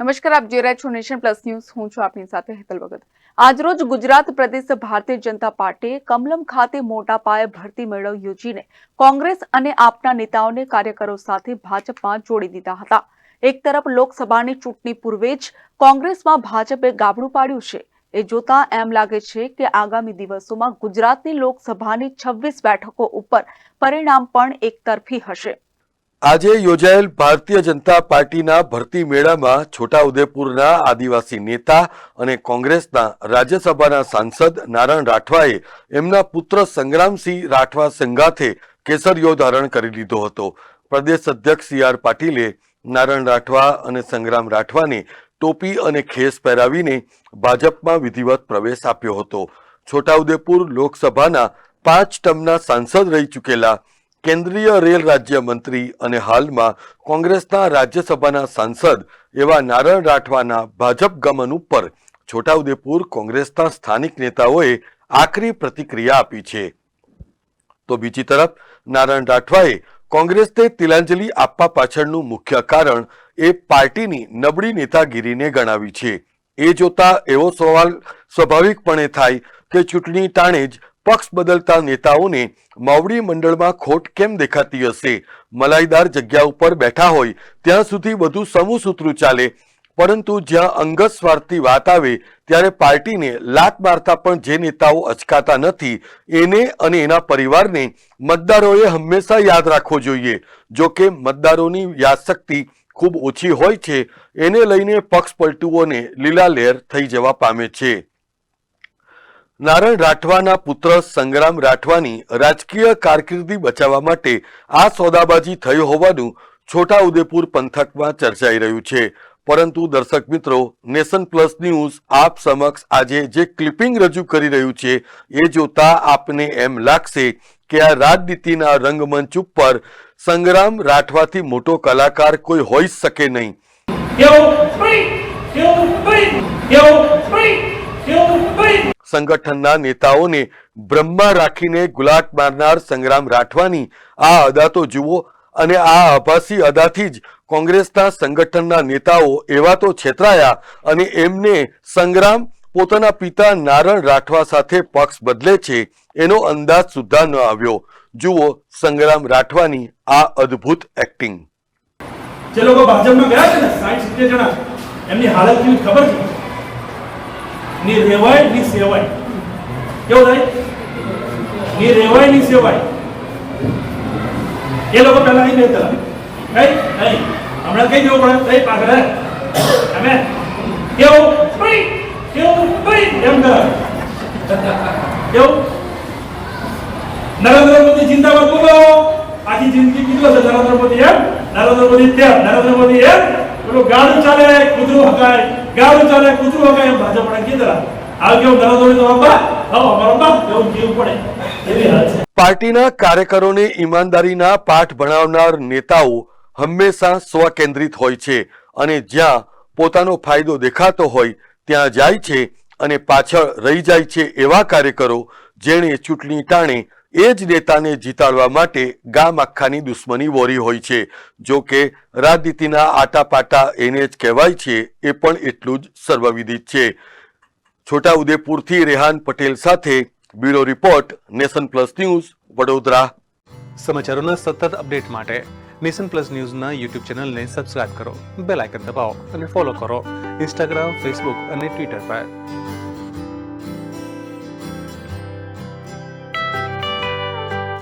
નમસ્કાર, આપ જોઈ રહ્યા છો નેશન પ્લસ ન્યૂઝ. હું છું આપની સાથે હેતલ ભગત. આજરોજ ગુજરાત પ્રદેશ ભારતીય જનતા પાર્ટીએ કમલમ ખાતે મોટા પાયે ભરતી મેળો યોજીને કોંગ્રેસ અને આપના નેતાઓને કાર્યકરો સાથે ભાજપમાં જોડી દીધા હતા. એક તરફ લોકસભાની ચૂંટણી પૂર્વે જ કોંગ્રેસમાં ભાજપે ગાબડું પાડ્યું છે. એ જોતા એમ લાગે છે કે આગામી દિવસોમાં ગુજરાતની લોકસભાની છવ્વીસ બેઠકો ઉપર પરિણામ પણ એકતરફી હશે. આજે યોજાયેલ ભારતીય જનતા પાર્ટીના ભરતી મેળામાં છોટાઉદેપુરના આદિવાસી નેતા અને કોંગ્રેસના રાજ્યસભાના સાંસદ નારાયણ રાઠવાએ એમના પુત્ર સંગ્રામસિંહ રાઠવા સંગાથે કેસરિયો ધારણ કરી લીધો હતો. પ્રદેશ અધ્યક્ષ સી આર પાટીલે નારાયણ રાઠવા અને સંગ્રામ રાઠવાને ટોપી અને ખેસ પહેરાવીને ભાજપમાં વિધિવત પ્રવેશ આપ્યો હતો. છોટાઉદેપુર લોકસભાના પાંચ ટર્મના સાંસદ રહી ચૂકેલા કેન્દ્રીય રેલ રાજ્ય મંત્રી અને હાલમાં કોંગ્રેસના રાજ્યસભાના સાંસદ એવા નારાયણ રાઠવાના ભાજપ ગમન ઉપર છોટાઉદેપુર કોંગ્રેસના સ્થાનિક નેતાઓએ આકરી પ્રતિક્રિયા આપી છે. તો બીજી તરફ નારાયણ રાઠવાએ કોંગ્રેસને તિલાંજલિ આપવા પાછળનું મુખ્ય કારણ એ પાર્ટીની નબળી નેતાગીરીને ગણાવી છે. એ જોતા એવો સવાલ સ્વાભાવિકપણે થાય કે ચૂંટણી ટાણે જ પક્ષ બદલતા નેતાઓને માવડી મંડળમાં ખોટ કેમ દેખાતી હશે? મલાઈદાર જગ્યા ઉપર બેઠા હોય ત્યાં સુધી બધું સમૂહસૂત્રું ચાલે. પરંતુ જ્યાં અંગત સ્વાર્થની વાત આવે, ત્યારે પાર્ટીને લાત મારતા પણ જે નેતાઓ અચકાતા નથી, એને અને એના પરિવારને મતદારોએ હંમેશા યાદ રાખવો જોઈએ. જો કે મતદારોની યાદશક્તિ ખૂબ ઓછી હોય છે, એને લઈને પક્ષ પલટુઓને લીલા લહેર થઈ જવા પામે છે. નારાયણ રાઠવાના પુત્ર સંગ્રામ રાઠવાની રાજકીય કારકિર્દી બચાવવા માટે આ સોદાબાજી થઈ હોવાનું છોટાઉદેપુર પંથકમાં ચર્ચાઈ રહ્યું છે. પરંતુ દર્શક મિત્રો, નેશન પ્લસ ન્યૂઝ આપ સમક્ષ આજે જે ક્લિપિંગ રજૂ કરી રહ્યું છે, એ જોતા આપને એમ લાગશે કે આ રાજનીતિના રંગમંચ ઉપર સંગ્રામ રાઠવાથી મોટો કલાકાર કોઈ હોઈ શકે નહીં કેવું ફ્રી કેવું ફ્રી કેવું ફ્રી કેવું ફ્રી સંગઠનના નેતાઓને બ્રહ્મા રાખીને ગુલાટ મારનાર સંગ્રામ રાઠવાની આ અદા તો જુઓ અને આ આભાસી અદાથી જ કોંગ્રેસના સંગઠનના નેતાઓ એવા તો છેતરાયા અને એમને સંગ્રામ પોતાના પિતા નારણ રાઠવા સાથે પક્ષ બદલે છે, એનો અંદાજ સુદ્ધા ન આવ્યો. જુઓ સંગ્રામ રાઠવાની આ અદ્ભુત એક્ટિંગ જે ભાજપમાં ગયા છે ને, સાઠ સિત્તેર જણા એમની હાલત ખબર છે? ની રેવાયની સેવાય કેવું થાયની રેવાયની સેવાય એ લોકો પહેલા અહીં બેસતા કઈ નહીં હમણાં કઈ જવું પડે કઈ પાછળ? અમે કેવું ફ્રી કેવું ફ્રી એમ કર કેવું નરેન્દ્ર મોદી જિંદાબાદ બોલો આખી જિંદગી કીધું હશે નરેન્દ્ર મોદી એમ નરેન્દ્ર મોદી તેમ નરેન્દ્ર મોદી એમ પેલું ગાડું ચાલે કૂતરું હકાય ચાલે કૂતરું હવે એમ ભાજપ પણ કીધા આ કેવું નરેન્દ્ર મોદી તો બાપા હા અમારો બાપ એવું જીવ પડે. એવી હાલ છે. પાર્ટીના કાર્યકરોને ઈમાનદારીના પાઠ ભણાવનાર નેતાઓ હંમેશા સ્વકેન્દ્રિત હોય છે અને જ્યાં પોતાનો ફાયદો દેખાતો હોય, ત્યાં જાય છે અને પાછળ રહી જાય છે એવા કાર્યકરો જેણે ચૂંટણી ટાણે એ જ નેતાને જીતાડવા માટે ગામ આખાની દુશ્મની વોરી હોય છે. જો કે રાજનીતિના આટાપાટા એને જ કહેવાય છે, એ પણ એટલું જ સર્વવિદિત છે. છોટાઉદેપુરથી રેહાન પટેલ સાથે bureau report, Nation Plus News, Vadodara. સમાચારોના સતત અપડેટ માટે નેશન પ્લસ ન્યૂઝના યુટ્યુબ ચેનલને સબસ્ક્રાઇબ કરો, બેલ આઇકન દબાવો અને ફોલો કરો. ઇન્સ્ટાગ્રામ, ફેસબુક અને ટ્વિટર પર.